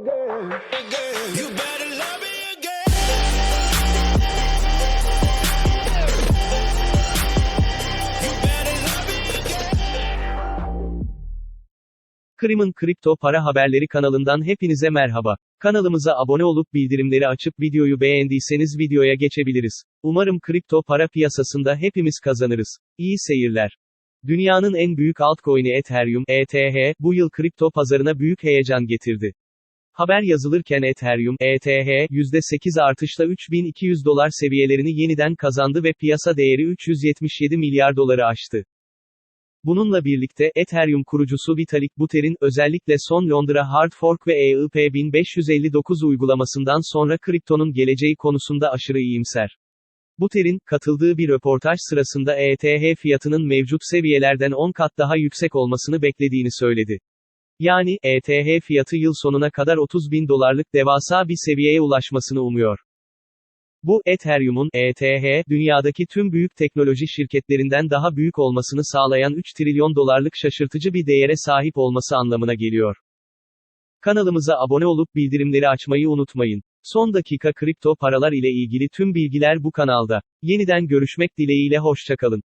again. Krim'in kripto para haberleri kanalından hepinize merhaba. Kanalımıza abone olup bildirimleri açıp videoyu beğendiyseniz videoya geçebiliriz. Umarım kripto para piyasasında hepimiz kazanırız. İyi seyirler. Dünyanın en büyük altcoin'i Ethereum, ETH, bu yıl kripto pazarına büyük heyecan getirdi. Haber yazılırken Ethereum, ETH, %8 artışla 3200 dolar seviyelerini yeniden kazandı ve piyasa değeri 377 milyar doları aştı. Bununla birlikte, Ethereum kurucusu Vitalik Buterin, özellikle son Londra Hard Fork ve EIP 1559 uygulamasından sonra kriptonun geleceği konusunda aşırı iyimser. Buterin, katıldığı bir röportaj sırasında ETH fiyatının mevcut seviyelerden 10 kat daha yüksek olmasını beklediğini söyledi. Yani, ETH fiyatı yıl sonuna kadar 30 bin dolarlık devasa bir seviyeye ulaşmasını umuyor. Bu, Ethereum'un, ETH, dünyadaki tüm büyük teknoloji şirketlerinden daha büyük olmasını sağlayan 3 trilyon dolarlık şaşırtıcı bir değere sahip olması anlamına geliyor. Kanalımıza abone olup bildirimleri açmayı unutmayın. Son dakika kripto paralar ile ilgili tüm bilgiler bu kanalda. Yeniden görüşmek dileğiyle hoşçakalın.